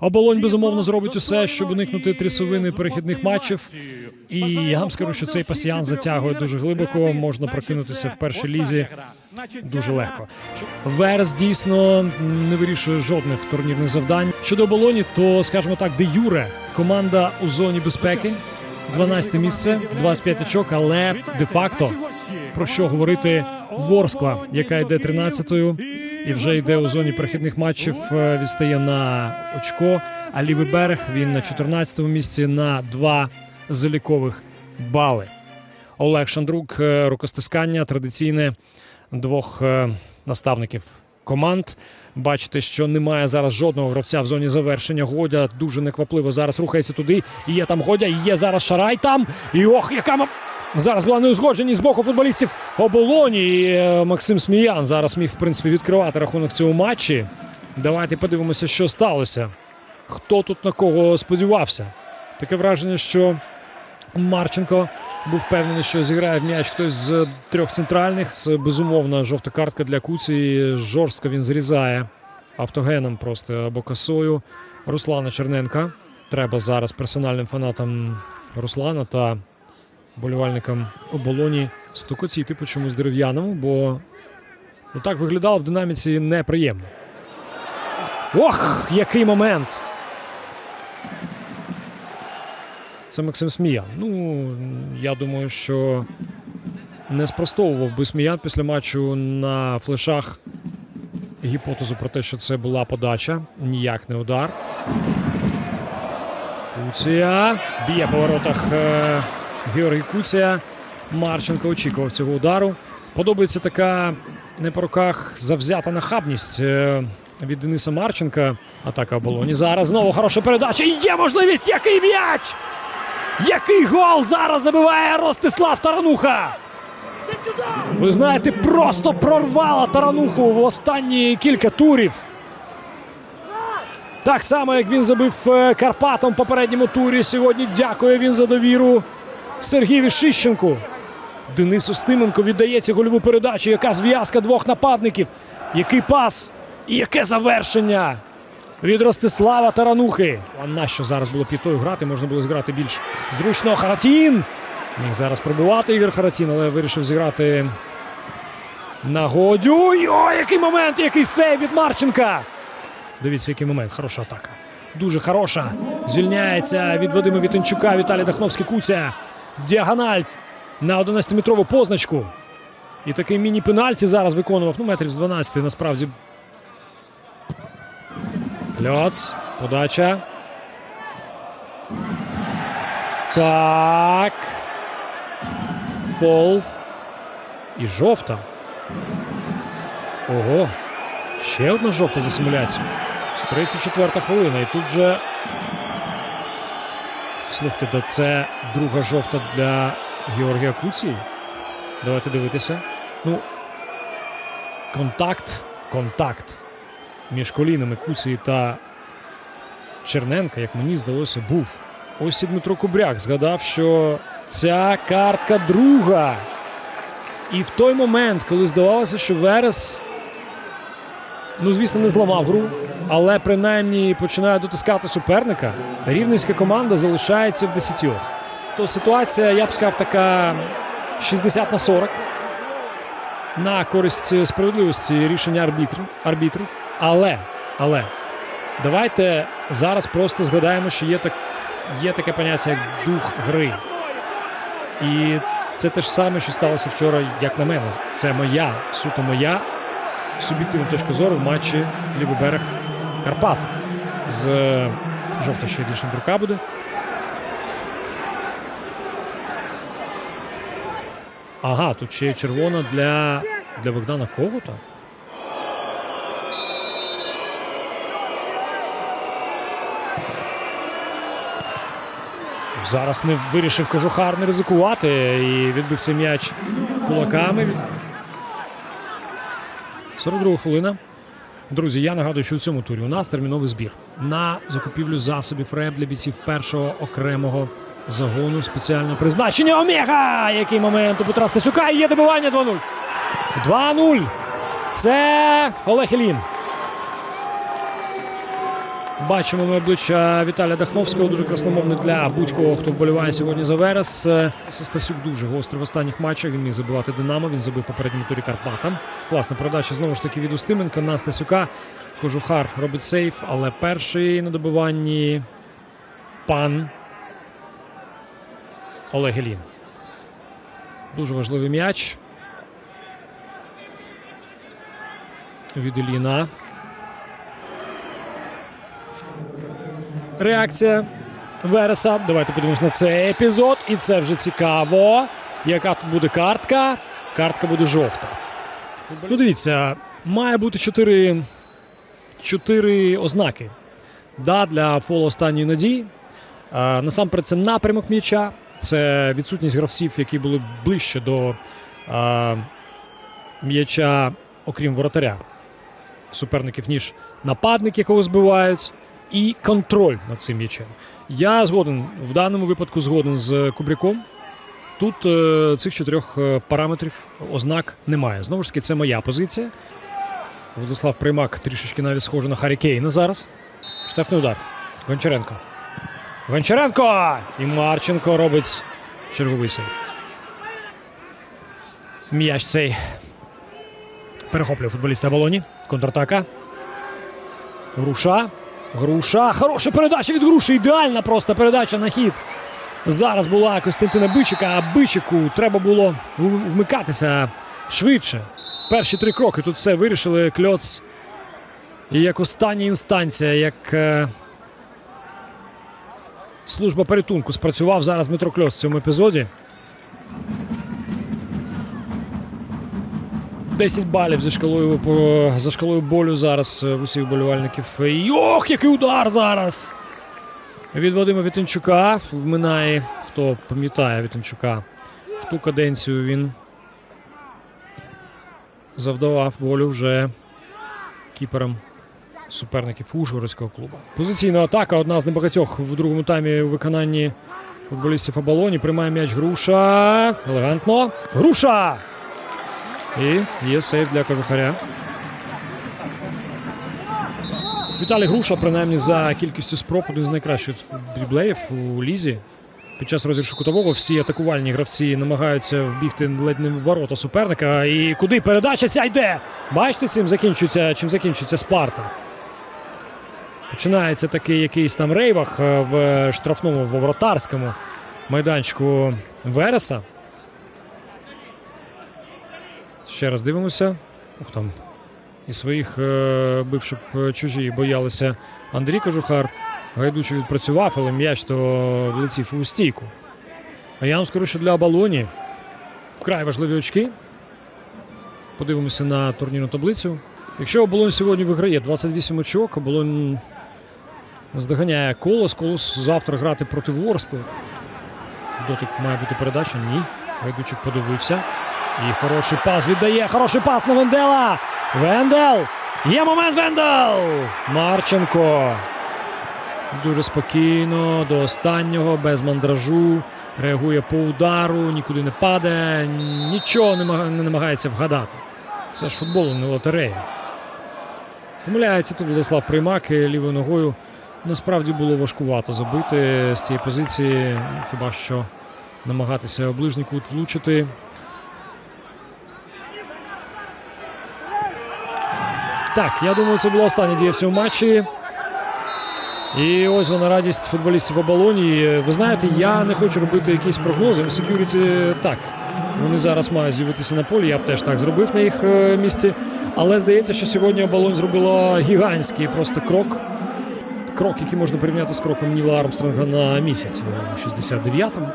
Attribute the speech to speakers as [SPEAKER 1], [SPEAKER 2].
[SPEAKER 1] Оболонь безумовно зробить усе, щоб уникнути трісовини перехідних матчів. І я вам скажу, що цей пасіян затягує дуже глибоко. Можна прокинутися в першій лізі дуже легко. Верес дійсно не вирішує жодних турнірних завдань. Щодо оболоні, то скажімо так, де Юре команда у зоні безпеки. 12 місце, 25 очок, але де-факто про що говорити Ворскла, яка йде 13-ю і вже йде у зоні перехідних матчів. е, Відстає на очко. А лівий берег він на 14-му місці на два залікових бали. Олег Шандрук, е, рукостискання традиційне двох е, наставників команд. Бачите, що немає зараз жодного гравця в зоні завершення. Годя дуже неквапливо зараз рухається туди. І є там Годя, і є зараз Шарай там. І ох, яка зараз була неузгодженість з боку футболістів оболоні. І е, Максим Сміян зараз міг в принципі відкривати рахунок цього матчі. Давайте подивимося, що сталося. Хто тут на кого сподівався? Таке враження, що Марченко був впевнений, що зіграє в м'яч хтось з трьох центральних. З безумовно жовта картка для Куці. Жорстко він зрізає автогеном просто або косою Руслана Черненка. Треба зараз персональним фанатам Руслана та болівальникам оболоні стукоціти по чомусь дерев'яному, бо ну, так виглядало в динаміці неприємно. Ох, який момент! Це Максим Сміян. Ну, я думаю, що не спростовував би Сміян після матчу на флешах гіпотезу про те, що це була подача. Ніяк не удар. Куція. Б'є по воротах е, Георгій Куція. Марченко очікував цього удару. Подобається така не по руках завзята нахабність е, від Дениса Марченка. Атака оболоні. Зараз знову хороша передача. Є можливість, який м'яч! Який гол зараз забиває Ростислав Тарануха! Ви знаєте, просто прорвала Тарануху в останні кілька турів. Так само, як він забив е, Карпатом в попередньому турі. Сьогодні дякує він за довіру Сергію Шищенку. Денису Стименко віддається гольову передачу. Яка зв'язка двох нападників. Який пас і яке завершення від Ростислава Таранухи. А нащо зараз було п'ятою грати? Можна було зіграти більш зручно. Харатін. Міг зараз пробувати Ігор Харатін, але вирішив зіграти на Годю. Ой, О, який момент, який сейв від Марченка. Дивіться, який момент. Хороша атака. Дуже хороша. Звільняється від Вадима Вітенчука. Віталій Дахновський Куця. Діагональ на 11-метрову позначку. І такий міні-пенальті зараз виконував. Ну, метрів з 12 насправді. Кльоц. Подача. Так. Фол. І жовта. Ого. Ще одна жовта за симуляцію. 34 хвилина. І тут же. Слухайте, да це друга жовта для Георгія Куці. Давайте дивитися. Ну. Контакт. Контакт між колінами Куці та Черненка, як мені здалося, був. Ось і Дмитро Кубряк згадав, що ця картка друга. І в той момент, коли здавалося, що Верес, ну, звісно, не зламав гру, але принаймні починає дотискати суперника, рівненська команда залишається в десятьох. То ситуація, я б сказав, така 60 на 40 на користь справедливості рішення арбітрів. арбітрів. Але, але давайте зараз просто згадаємо, що є, так, є таке поняття, як дух гри. І це те ж саме, що сталося вчора, як на мене. Це моя, суто моя суб'єктивна точка зору в матчі Лівий берег Карпат. З е, жовта ще для Шандрука буде. Ага, тут ще є червона для, для Богдана Когута. Зараз не вирішив кожухар не ризикувати і відбив цей м'яч кулаками. 42 хвилина. Друзі, я нагадую, що у цьому турі у нас терміновий збір на закупівлю засобів РЕБ для бійців першого окремого загону спеціального призначення. Омега! Який момент у Петра Стасюка і є добивання 2-0. 2-0. Це Олег Ілін. Бачимо ми обличчя Віталія Дахновського, дуже красномовне для будь-кого, хто вболіває сьогодні за Верес. Е, Стасюк дуже гострий в останніх матчах. Він міг забивати Динамо. Він забив попередньому турі Карпатам. Класна передача знову ж таки від Устименка на Стасюка. Кожухар робить сейф, але перший на добиванні пан Олег Ілін. Дуже важливий м'яч. Від Іліна. Реакція Вереса. Давайте подивимось на цей епізод. І це вже цікаво. Яка тут буде картка? Картка буде жовта. Ну, дивіться, має бути чотири, чотири ознаки да, для фолу останньої надії. А, насамперед, це напрямок м'яча, це відсутність гравців, які були ближче до м'яча, окрім воротаря суперників, ніж нападник, якого збивають, і контроль над цим м'ячем. Я згоден в даному випадку згоден з Кубряком. Тут е, цих чотирьох е, параметрів ознак немає. Знову ж таки, це моя позиція. Владислав Приймак трішечки навіть схожий на Харі Кейна зараз. Штефний удар. Гончаренко. Гончаренко! І Марченко робить черговий сейф. М'яч цей перехоплює футболіста Абалоні. Контратака. Груша. Груша. Хороша передача від груші. Ідеальна просто передача на хід. Зараз була Костянтина Бичика, а Бичику треба було вмикатися швидше. Перші три кроки тут все вирішили. Кльоц і як остання інстанція, як е, служба порятунку спрацював зараз Дмитро Кльоц в цьому епізоді. 10 балів за шкалою за шкалою болю зараз е, в усіх болівальників. Ох, який удар зараз! Від Вадима Вітенчука вминає, хто пам'ятає Вітенчука. В ту каденцію він завдавав болю вже кіперам суперників Ужгородського клубу. Позиційна атака одна з небагатьох в другому таймі у виконанні футболістів Абалоні. Приймає м'яч Груша. Елегантно. Груша! І є сейф для Кожухаря. Віталій Груша, принаймні, за кількістю спроб один з найкращих дріблеїв у лізі. Під час розіграшу кутового всі атакувальні гравці намагаються вбігти ледь не в ворота суперника. І куди передача ця йде? Бачите, цим закінчується, чим закінчується Спарта. Починається такий якийсь там рейвах е, в штрафному в воротарському майданчику Вереса. Ще раз дивимося. Ух там. І своїх е, бив, щоб е, чужі боялися Андрій Кожухар. Гайдучий відпрацював, але м'яч то влетів у стійку. А я вам скажу, що для Абалоні вкрай важливі очки. Подивимося на турнірну таблицю. Якщо Оболонь сьогодні виграє 28 очок, Оболонь наздоганяє колос. Колос завтра грати проти Ворскли. В дотик має бути передача. Ні. Гайдучик подивився. І хороший пас віддає. Хороший пас на Вендела. Вендел! Є момент Вендел! Марченко. Дуже спокійно, до останнього, без мандражу. Реагує по удару, нікуди не падає, нічого не намагається вгадати. Це ж футбол, не лотерея. Помиляється тут Владислав Приймак лівою ногою. Насправді було важкувато забити з цієї позиції. Хіба що намагатися у ближній кут влучити. Так, я думаю, це була остання дія в цьому матчі. І ось вона радість футболістів оболоні. Ви знаєте, я не хочу робити якісь прогнози. Секюріті так. Вони зараз мають з'явитися на полі. Я б теж так зробив на їх е, місці. Але здається, що сьогодні оболонь зробила гігантський просто крок. Крок, який можна порівняти з кроком Ніла Армстронга на місяць у 69-му.